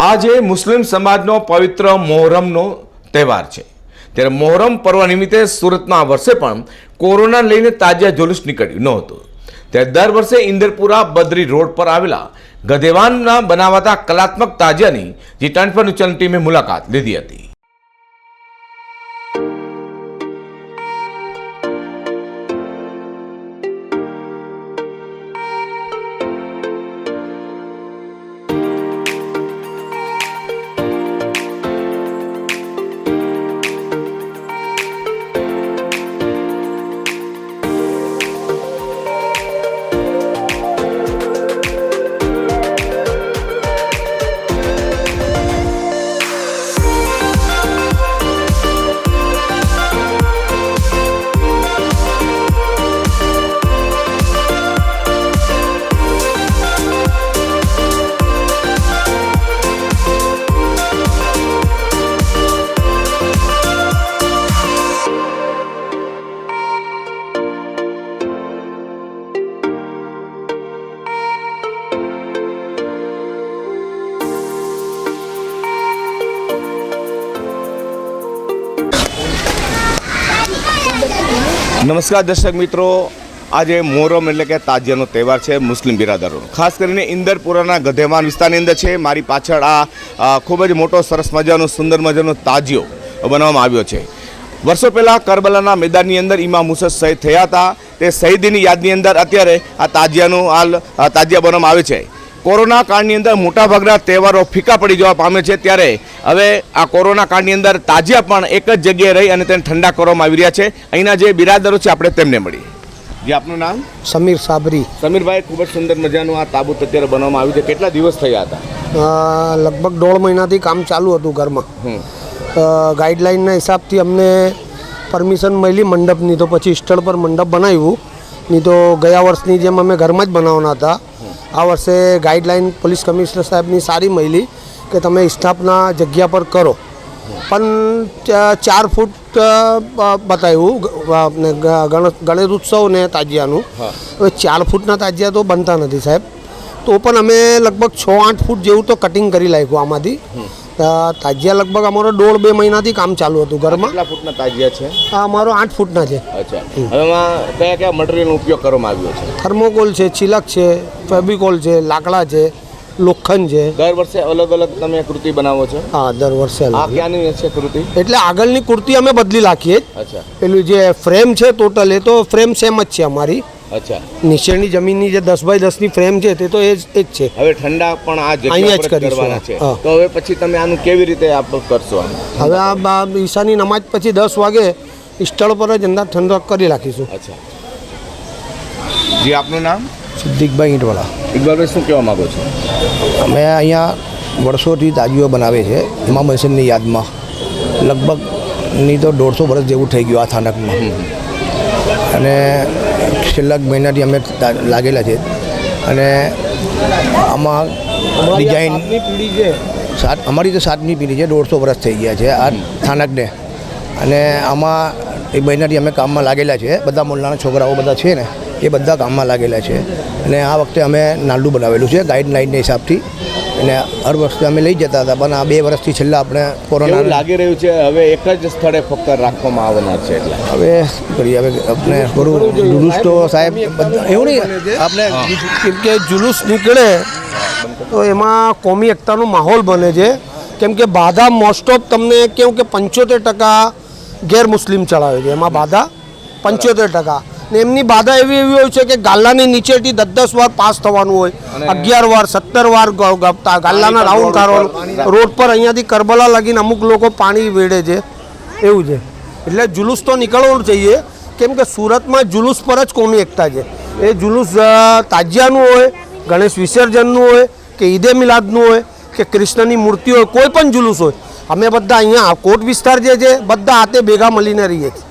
આજે મુસ્લિમ સમાજનો પવિત્ર મોહરમનો તહેવાર છે. ત્યારે મોહરમ પર્વ નિમિત્તે સુરતમાં આ વર્ષે પણ કોરોના લઈને તાજિયા જુલુસ નીકળ્યું નહોતું. ત્યારે દર વર્ષે ઇન્દરપુરા બદ્રી રોડ પર આવેલા ગધેવાનના બનાવાતા કલાત્મક તાજિયાની જી ટ્વેન્ટી ન્યૂઝ ટીમે મુલાકાત લીધી હતી. નમસ્કાર દર્શક મિત્રો. આજે મોહરમ એટલે કે તાજિયાનો તહેવાર છે મુસ્લિમ બિરાદરોનો. ખાસ કરીને ઇન્દરપુરાના ગધેમાન વિસ્તારની અંદર છે. મારી પાછળ આ ખૂબ જ મોટો, સરસ મજાનો, સુંદર મજાનો તાજિયો બનાવવામાં આવ્યો છે. વર્ષો પહેલાં કરબલાના મેદાનની અંદર ઇમામ મુસદ શહીદ થયા હતા. તે શહીદીની યાદની અંદર અત્યારે આ તાજિયાનું હાલ તાજિયા બનાવવામાં આવે છે. કોરોના કાળની અંદર મોટાભાગના તહેવારો ફીકા પડી જવા પામે છે ત્યારે હવે આ કોરોના કાળની અંદર તાજિયા પણ એક જ જગ્યાએ રહી અને તેને ઠંડા કરવામાં આવી રહ્યા છે. અહીંના જે બિરાદરો છે આપણે તેમને મળીએ. જે આપનું નામ? સમીર સાબરી. સમીરભાઈ ખૂબ જ સુંદર મજાનું આ તાબૂત અત્યારે બનાવવામાં આવ્યું છે. કેટલા દિવસ થયા હતા? લગભગ દોઢ મહિનાથી કામ ચાલુ હતું ઘરમાં. ગાઈડલાઇનના હિસાબથી અમને પરમિશન મળી મંડપની. તો પછી સ્થળ પર મંડપ બનાવ્યું. નહીં તો ગયા વર્ષની જેમ અમે ઘરમાં જ બનાવવાના હતા. આ વર્ષે ગાઈડલાઇન પોલીસ કમિશનર સાહેબની સારી મળી કે તમે સ્ટાફના જગ્યા પર કરો. પણ ચાર ફૂટ બતાવ્યું ગણેશ ઉત્સવ ને તાજિયાનું. હવે ચાર ફૂટના તાજિયા તો બનતા નથી સાહેબ. તો પણ અમે લગભગ છ આઠ ફૂટ જેવું તો કટિંગ કરી નાખ્યું આમાંથી. તાજિયા લગભગ અમારો દોઢ બે મહિનાથી કામ ચાલુ હતું ઘરમાં. કેટલા ફૂટના તાજિયા છે? આ અમારો આઠ ફૂટના છે. અચ્છા. એમાં કયા કયા મટીરિયલનો ઉપયોગ કરવામાં આવ્યો છે? થર્મોકોલ છે ચિલક છે ફેબિકોલ છે લાકડા છે લોખંડ છે. દર વર્ષે અલગ અલગ તમે કૃતિ બનાવો છો? હા દર વર્ષે આ ક્યાંની છે કૃતિ? એટલે આગળની કુર્તી અમે બદલી નાખીએ અચ્છા. પેલું જે ફ્રેમ છે ટોટલ એ તો ફ્રેમ સેમ જ છે અમારી. અચ્છા. નીચેની જમીનની જે દસ બાય દસની ફ્રેમ છે તે તો એ જ એ જ છે. હવે ઠંડા પણ આ અહીંયા જગ્યા જ પર કરવાના છે. તો હવે પછી તમે આનું કેવી રીતે આપ કરશો હવે આ ઈશાની નમાજ પછી દસ વાગે સ્થળ પર જ અંદર ઠંડક કરી રાખીશું. અચ્છા. જી આપનું નામ? સિદ્દિકભાઈ ઈંટવાળા ઇકબાલભાઈ શું કહેવા માગો છો? અમે અહીંયા વર્ષોથી તાજીઓ બનાવે છે ઇમામ હુસેનની યાદમાં. લગભગની તો દોઢસો વર્ષ જેવું થઈ ગયું આ સ્થાનકમાં અને છેલ્લા મહિનાથી અમે લાગેલા છે. અને આમાં ડિઝાઇન સાત અમારી તો સાતમી પેઢી છે દોઢસો વર્ષ થઈ ગયા છે આ સ્થાનકને અને આમાં એ મહિનાથી અમે કામમાં લાગેલા છે બધા મોલ્લાના છોકરાઓ બધા છે ને એ બધા કામમાં લાગેલા છે. અને આ વખતે અમે નાલ્ડું બનાવેલું છે ગાઈડલાઇનના હિસાબથી. અને હર વખતે અમે લઈ જતા હતા પણ આ બે વર્ષથી છેલ્લા આપણે કોરોના લાગી રહ્યું છે? હવે એક જ સ્થળે ફક્ત રાખવામાં આવવાના છે એટલે. હવે કરીએ હવે આપણે થોડું જુલુસ તો સાહેબ એવું નહીં આપણે કેમ કે જુલુસ નીકળે તો એમાં કોમી એકતાનો માહોલ બને છે. કેમ કે બાધા મોસ્ટ ઓફ તમને કેવું કે પંચોતેર ટકા ગેર મુસ્લિમ ચડાવે છે. એમાં બાધા પંચોતેર ટકા. ને એમની બાધા એવી એવી હોય છે કે ગાલ્લાની નીચેથી દસ દસ વાર પાસ થવાનું હોય. અગિયાર વાર સત્તર વાર ગ- ગ- ગાલ્લાના રાઉન્ડ કાઢવાનું. રોડ પર અહીંયાથી કરબલા લાગીને અમુક લોકો પાણી વેડે છે. એવું છે. એટલે જુલુસ તો નીકળવું જોઈએ કેમ કે સુરતમાં જુલુસ પર જ કોમી એકતા છે. એ જુલુસ તાજિયાનું હોય ગણેશ વિસર્જનનું હોય કે ઈદે મિલાદનું હોય કે કૃષ્ણની મૂર્તિ હોય કોઈ પણ જુલુસ હોય. અમે બધા અહીંયા કોટ વિસ્તાર જે છે બધા હાથે ભેગા મળીને રહીએ છીએ.